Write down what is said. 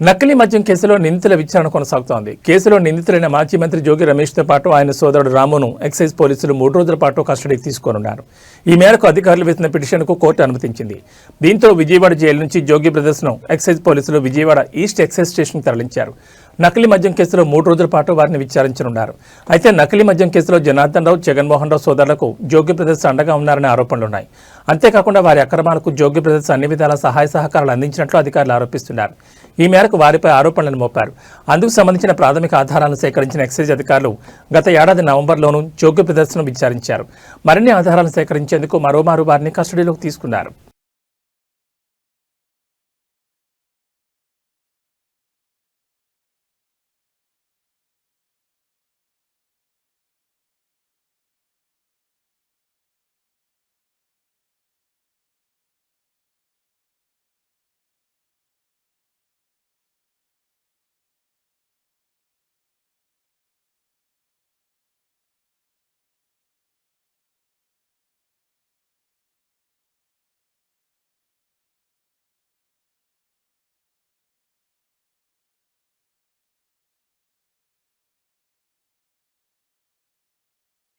నకిలీ మద్యం కేసులో నిందితుల విచారణ కొనసాగుతోంది. కేసులో నిందితులైన మాజీ మంత్రి జోగి రమేష్తో పాటు ఆయన సోదరుడు రామును ఎక్సైజ్ పోలీసులు మూడు రోజుల పాటు కస్టడీకి తీసుకోనున్నారు. ఈ మేరకు అధికారులు వేసిన పిటిషన్కు కోర్టు అనుమతించింది. దీంతో విజయవాడ జైలు నుంచి జోగి బ్రదర్స్ను ఎక్సైజ్ పోలీసులు విజయవాడ ఈస్ట్ ఎక్సైజ్ స్టేషన్కి తరలించారు. నకిలీ మద్యం కేసులో మూడు రోజుల పాటు వారిని విచారించనున్నారు. అయితే నకిలీ మద్యం కేసులో జనార్దన్ రావు జగన్మోహన్ రావు సోదరులకు జోగి బ్రదర్స్ అండగా ఉన్నారనే ఆరోపణలున్నాయి. అంతేకాకుండా వారి అక్రమాలకు జోగి బ్రదర్స్ అన్ని విధాల సహాయ సహకారాలు అందించినట్లు అధికారులు ఆరోపిస్తున్నారు. ఈ మేరకు వారిపై ఆరోపణలను మోపారు. అందుకు సంబంధించిన ప్రాథమిక ఆధారాలను సేకరించిన ఎక్సైజ్ అధికారులు గత ఏడాది నవంబర్లోనూ జోగ్య బ్రదర్స్ను విచారించారు. మరిన్ని ఆధారాలను సేకరించేందుకు మరోమారు వారిని కస్టడీలోకి తీసుకున్నారు.